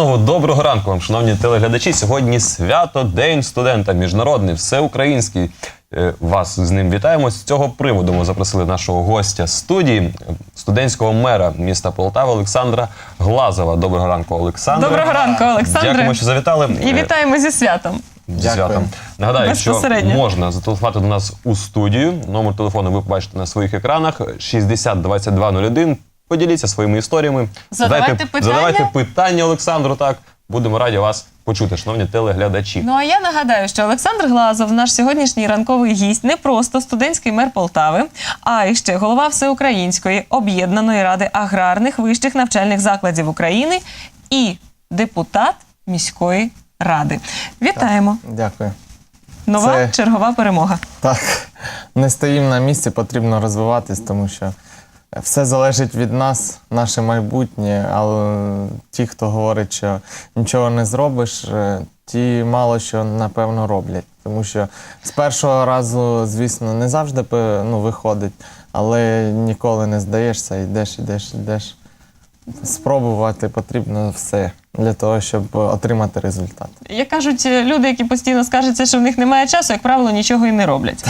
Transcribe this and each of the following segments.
знову доброго ранку вам, шановні телеглядачі. Сьогодні свято День студента, міжнародний, всеукраїнський. Е, Вас з ним вітаємо. З цього приводу ми запросили нашого гостя студії, студентського мера міста Полтава Олександра Глазова. Доброго ранку, Олександре. Доброго ранку, Олександре. Дякуємо, що завітали. І Е, вітаємо зі святом. зі Дякую. святом. Нагадаю, що можна зателефонувати до нас у студію. Номер телефону ви побачите на своїх екранах 60 2201. Поділіться своїми історіями. Задавайте питання. задавайте питання Олександру. Так будемо раді вас почути, шановні телеглядачі. Ну а я нагадаю, що Олександр Глазов, наш сьогоднішній ранковий гість, не просто студентський мер Полтави, а й ще голова Всеукраїнської об'єднаної ради аграрних вищих навчальних закладів України і депутат міської ради. Вітаємо! Дякую. Нова Це- чергова перемога. Так, не стоїмо на місці, потрібно розвиватись, тому що все залежить від нас, наше майбутнє. Але ті, хто говорить, що нічого не зробиш, е, ті мало що напевно роблять. Тому що з першого разу, звісно, не завжди ну, виходить, але ніколи не здаєшся, йдеш, йдеш, йдеш. Спробувати потрібно все для того, щоб отримати результат. Як кажуть люди, які постійно скаржаться, що в них немає часу, як правило, нічого і не роблять.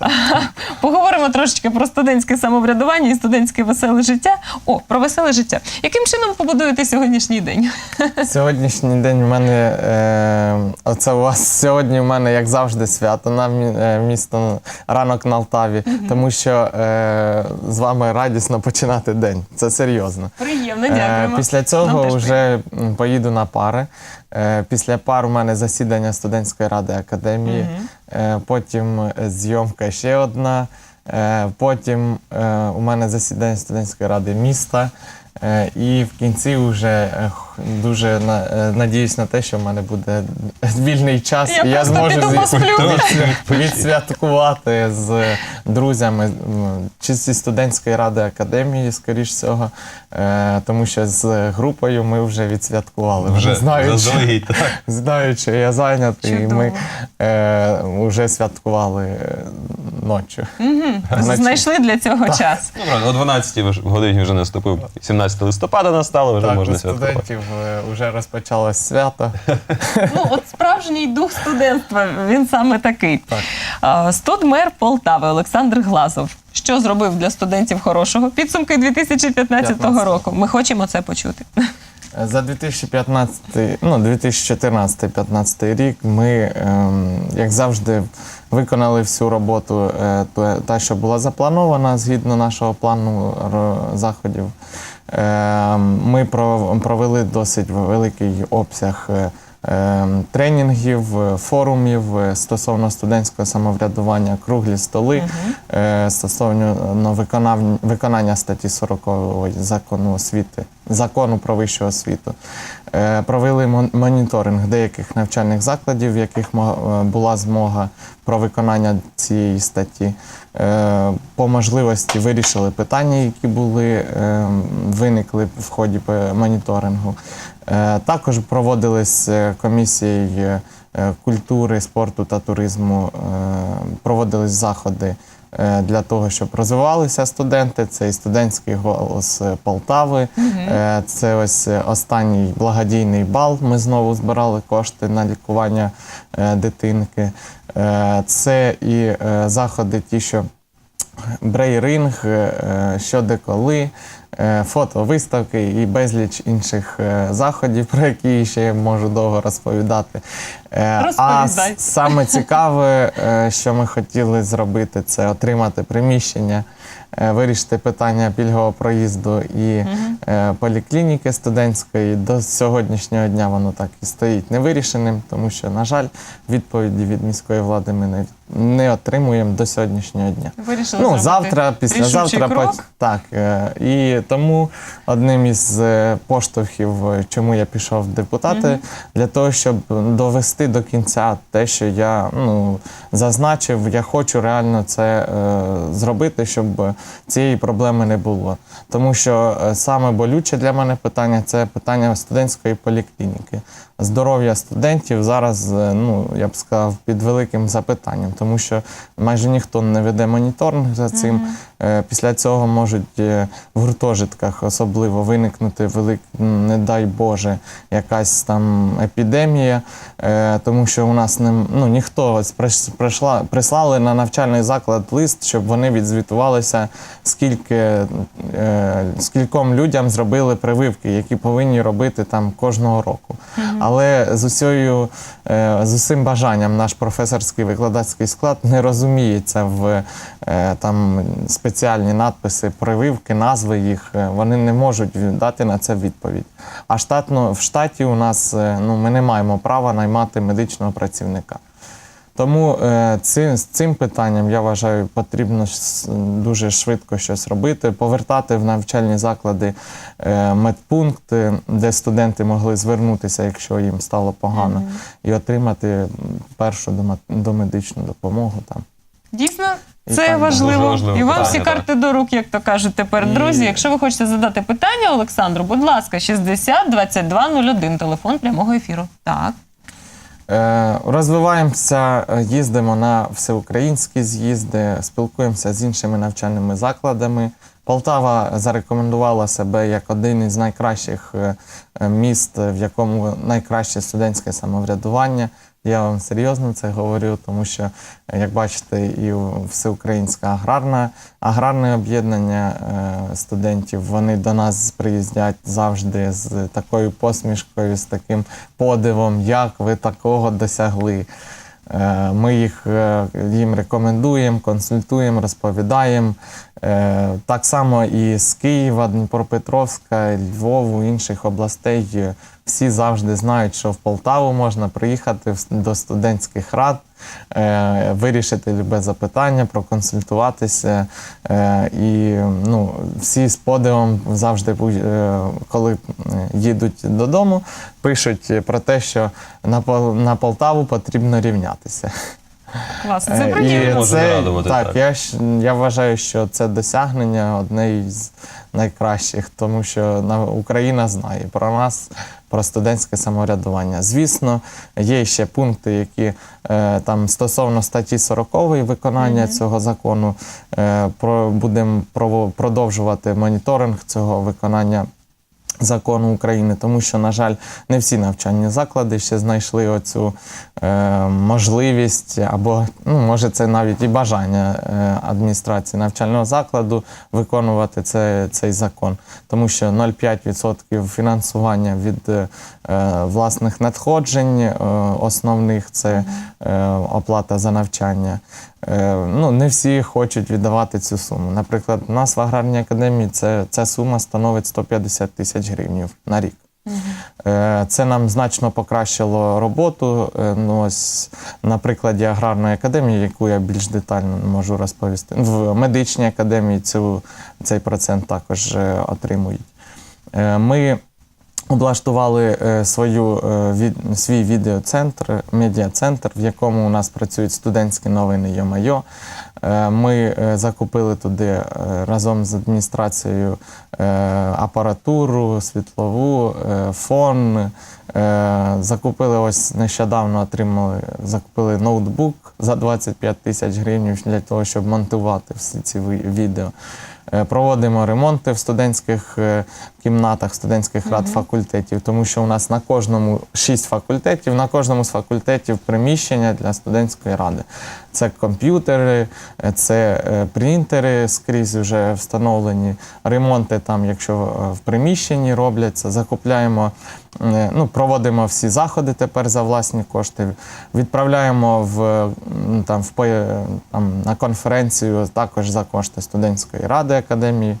Поговоримо трошечки про студентське самоврядування і студентське веселе життя. О, про веселе життя. Яким чином побудуєте сьогоднішній день? Сьогоднішній день в мене е, оце у вас сьогодні в мене, як завжди, свято на е, місто ранок на Алтаві, тому що е, з вами радісно починати день. Це серйозно. Приємно, Е. Після цього вже поїду на пари. Е, Після пар у мене засідання студентської ради академії, угу. потім е, зйомка ще одна. Потім у мене засідання студентської ради міста. І в кінці вже дуже на- е, надіюсь на те, що в мене буде вільний час. Я і я просто зможу піду зі- посплю. відсвя- відсвяткувати з друзями м, чи зі студентської ради академії, скоріш всього, Е, тому що з групою ми вже відсвяткували. Вони знають, що, заздалегідь, так. знають, я зайнятий, і ми Чудово. е, вже святкували е, ночі. Вночі. Знайшли для цього час. Ну, правда, о 12 вже- годині вже наступив 17 листопада настало, вже Так, можна святкувати. студентів вже розпочалось свято. Ну, от справжній дух студентства, він саме такий. Так. Студмер Полтави Олександр Глазов. Що зробив для студентів хорошого? Підсумки 2015 року. Ми хочемо це почути. За 2015, ну 2014-2015 рік ми, ем, як завжди, виконали всю роботу, е, та, що була запланована згідно нашого плану заходів. Ем, Ми про- провели досить великий обсяг е, тренінгів, е, форумів е, стосовно студентського самоврядування, круглі столи е, стосовно ну, виконання статті 40 закону освіти, закону про вищу освіту. Провели моніторинг деяких навчальних закладів, в яких була змога про виконання цієї статті. По можливості вирішили питання, які були е, виникли в ході моніторингу. Е, Також проводились е, комісії е, культури, спорту та туризму, проводились заходи для того, щоб розвивалися студенти. Це і студентський голос Полтави. Це ось останній благодійний бал. Ми знову збирали кошти на лікування дитинки. Це і заходи, ті, що брейринг, е, е, що де коли, е, фотовиставки і безліч інших заходів, про які ще я можу довго розповідати. А саме цікаве, що ми хотіли зробити, це отримати приміщення, вирішити питання пільгового проїзду і е, поліклініки студентської. До сьогоднішнього дня воно так і стоїть невирішеним, тому що, на жаль, відповіді від міської влади ми не, не отримуємо до сьогоднішнього дня. Вирішили Ну, завтра, післязавтра, крок. так. е, І тому одним із е, поштовхів, е, чому я пішов в депутати, для того, щоб довести до кінця те, що я ну, зазначив, я хочу реально це е, зробити, щоб цієї проблеми не було. Тому що е, саме болюче для мене питання це питання студентської поліклініки. здоров'я студентів зараз, е, ну я б сказав, під великим запитанням, тому що майже ніхто не веде моніторинг за цим. Е, Після цього можуть в гуртожитках особливо виникнути велик, не дай Боже, якась там епідемія, тому що у нас не ну, ніхто прийшла, прислали на навчальний заклад лист, щоб вони відзвітувалися, скільки е, скільком людям зробили прививки, які повинні робити там кожного року. Але з усією е, з усім бажанням наш професорський викладацький склад не розуміється в е, там спеціальні надписи, прививки, назви їх. Вони не можуть дати на це відповідь. А штатно в штаті у нас ну ми не маємо права наймати медичного працівника. Тому е, цим, з цим питанням я вважаю, потрібно дуже швидко щось робити, повертати в навчальні заклади е, медпункти, де студенти могли звернутися, якщо їм стало погано, і отримати першу дома- домедичну допомогу там. Дійсно, це так, важливо. дуже важливе І вам питання, всі так. карти до рук, як то кажуть тепер. І- Друзі, якщо ви хочете задати питання Олександру, будь ласка, 60 22 01, телефон прямого ефіру. Так. Е, Розвиваємося, е, їздимо на всеукраїнські з'їзди, спілкуємося з іншими навчальними закладами. Полтава зарекомендувала себе як один із найкращих е, міст, в якому найкраще студентське самоврядування. Я вам серйозно це говорю, тому що, е, як бачите, і всеукраїнське аграрне, аграрне об'єднання е, студентів вони до нас приїздять завжди з такою посмішкою, з таким подивом, як ви такого досягли. Е, Ми їх їм рекомендуємо, консультуємо, розповідаємо. Так само і з Києва, Дніпропетровська, Львову, інших областей. Всі завжди знають, що в Полтаву можна приїхати до студентських рад, е, вирішити любе запитання, проконсультуватися. Е, І ну, всі з подивом завжди, е, коли е, їдуть додому, пишуть про те, що на, на Полтаву потрібно рівнятися. Класно, це Е, приємно. Може радувати, так, так. Я, ж- я вважаю, що це досягнення одне із найкращих, тому що Україна знає про нас, про студентське самоврядування. Звісно, є ще пункти, які е, там стосовно статті 40 виконання цього закону, е, про, будемо продовжувати моніторинг цього виконання закону України, тому що, на жаль, не всі навчальні заклади ще знайшли оцю е, можливість, або ну, може це навіть і бажання е, адміністрації навчального закладу виконувати це, цей закон, тому що 0,5% фінансування від е, власних надходжень е, основних це е, оплата за навчання. Е, ну, не всі хочуть віддавати цю суму. Наприклад, у нас в аграрній академії це, ця сума становить 150 тисяч гривень на рік. Е, Це нам значно покращило роботу. Е, Ну, ось, на прикладі аграрної академії, яку я більш детально можу розповісти. В медичній академії цю, цей процент також отримують. Ми облаштували е, свою, е, свій відеоцентр, медіацентр, в якому у нас працюють студентські новини Йомайо. Е, Ми закупили туди разом з адміністрацією апаратуру, світлову, фон. Закупили ось нещодавно отримали, закупили ноутбук за 25 тисяч гривень для того, щоб монтувати всі ці відео. Проводимо ремонти в студентських кімнатах, студентських рад факультетів, тому що у нас на кожному шість факультетів, на кожному з факультетів приміщення для студентської ради. Це комп'ютери, е, це е, принтери скрізь вже встановлені, ремонти там, якщо е, в приміщенні робляться, закупляємо, ну, проводимо всі заходи тепер за власні кошти, відправляємо в, там, в, там, на конференцію також за кошти студентської ради академії,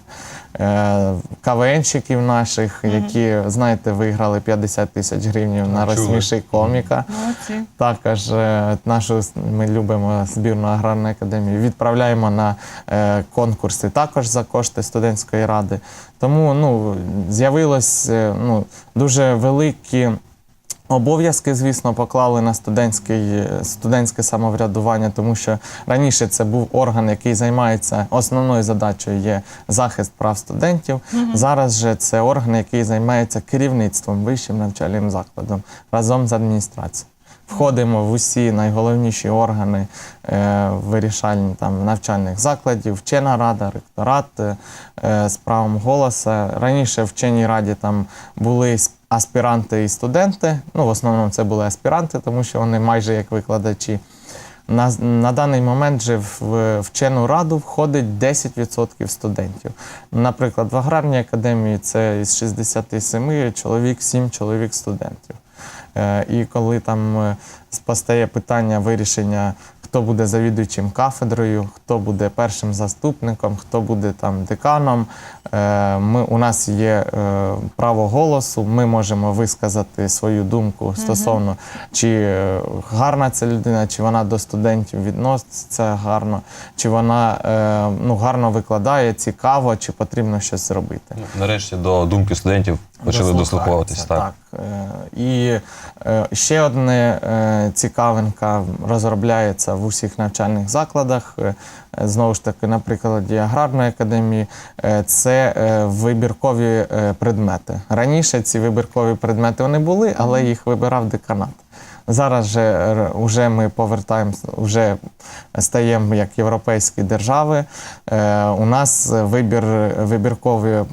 КВНщиків наших, які, знаєте, виграли 50 тисяч гривень на Чули. розсміши коміка. Молодці. Також е, нашу ми любимо збірну аграрної академії, відправляємо на е, конкурси також за кошти студентської ради. Тому ну, з'явилось е, ну, дуже великі Обов'язки, звісно, поклали на студентський, студентське самоврядування, тому що раніше це був орган, який займається основною задачею є захист прав студентів. Зараз же це орган, який займається керівництвом вищим навчальним закладом разом з адміністрацією. Входимо в усі найголовніші органи е, вирішальні там навчальних закладів, вчена рада, ректорат е, е, з правом голоса. Раніше в вченій раді там були аспіранти і студенти. Ну, в основному це були аспіранти, тому що вони майже як викладачі. На, на даний момент же в, в вчену раду входить 10% студентів. Наприклад, в аграрній академії це із 67 чоловік, 7 чоловік студентів. Е, І коли там е, постає питання вирішення, хто буде завідуючим кафедрою, хто буде першим заступником, хто буде там деканом, е, ми, у нас є е, право голосу, ми можемо висказати свою думку стосовно, чи е, гарна ця людина, чи вона до студентів відноситься гарно, чи вона ну, гарно викладає, цікаво, чи потрібно щось зробити. Ну, Нарешті до думки студентів почали дослуховуватись. Так. Так. Е, І е, ще одне е, цікавинка розробляється в усіх навчальних закладах. Знову ж таки, на прикладі аграрної академії, це вибіркові предмети. Раніше ці вибіркові предмети вони були, але їх вибирав деканат. Зараз же е, вже ми повертаємося, вже стаємо як європейські держави. Е, у нас вибір, вибіркові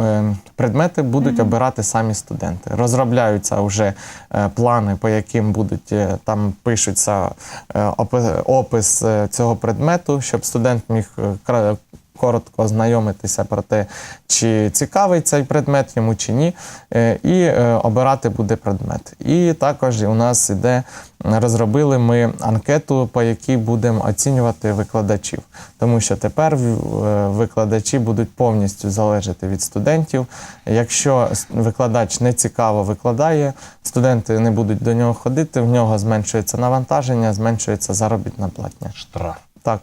е, предмети будуть обирати самі студенти. Розробляються вже е, плани, по яким будуть е, там пишуться е, опи- опис е, цього предмету, щоб студент міг е, коротко ознайомитися про те, чи цікавий цей предмет йому чи ні, е, і е, обирати буде предмет. І також у нас іде, розробили ми анкету, по якій будемо оцінювати викладачів, тому що тепер е, викладачі будуть повністю залежати від студентів. Якщо викладач не цікаво викладає, студенти не будуть до нього ходити, в нього зменшується навантаження, зменшується заробітна платня. Штраф. Так.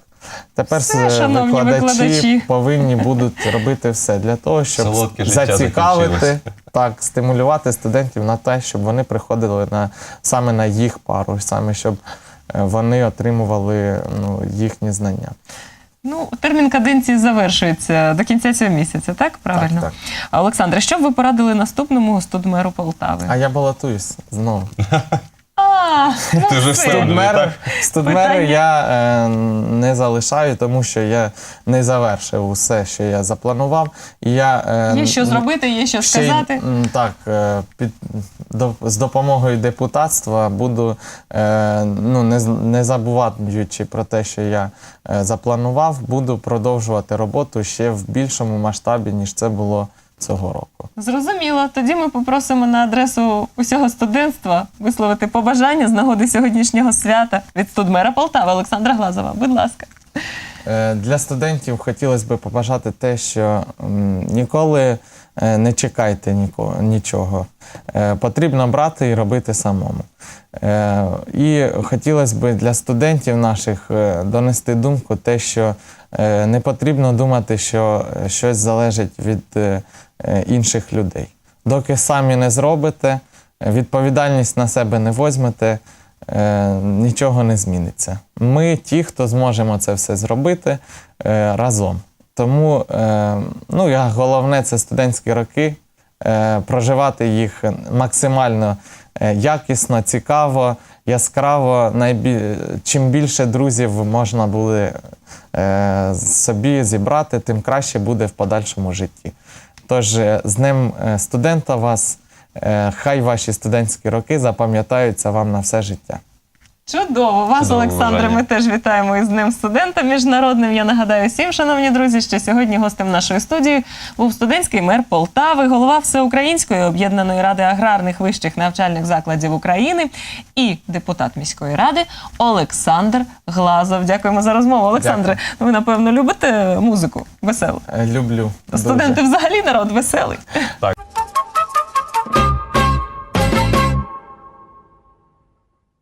Тепер Все, шановні викладачі. повинні будуть робити все для того, щоб Солодке життя зацікавити, так, стимулювати студентів на те, щоб вони приходили на саме на їх пару, саме щоб е, вони отримували ну, їхні знання. Ну, термін каденції завершується до кінця цього місяця, так? Правильно? так. А, Олександре, що б ви порадили наступному студмеру Полтави? А я балотуюсь знову. Вже Студмери, студмери я е, не залишаю, тому що я не завершив усе, що я запланував. І я, е, Є що зробити, є що Ще й, сказати. м, так, е, під, до, з допомогою депутатства буду е, ну, не, з- не забуваючи про те, що я е, запланував, буду продовжувати роботу ще в більшому масштабі, ніж це було цього року. Зрозуміло. Тоді ми попросимо на адресу усього студентства висловити побажання з нагоди сьогоднішнього свята від студмера Полтави Олександра Глазова. Будь ласка. Е, Для студентів хотілося б побажати те, що ніколи не чекайте ніко- нічого. Е, Потрібно брати і робити самому. Е, І хотілося б для студентів наших е, донести думку, те, що е, не потрібно думати, що е, щось залежить від е, е, інших людей. Доки самі не зробите, е, відповідальність на себе не возьмете, е, нічого не зміниться. Ми ті, хто зможемо це все зробити е, разом. Тому е, ну, я, головне це студентські роки, е, проживати їх максимально е, якісно, цікаво, яскраво. Найбі... Чим більше друзів можна е, собі зібрати, тим краще буде в подальшому житті. Тож з е, студента вас, хай ваші студентські роки запам'ятаються вам на все життя. Чудово, вас, Олександре, бажання. ми теж вітаємо із Днем студента міжнародним. Я нагадаю всім, шановні друзі, що сьогодні гостем нашої студії був студентський мер Полтави, голова Всеукраїнської об'єднаної ради аграрних вищих навчальних закладів України і депутат міської ради Олександр Глазов. Дякуємо за розмову. Олександре, ви напевно любите музику веселу. Е, Люблю. дуже. Студенти взагалі народ веселий. Так,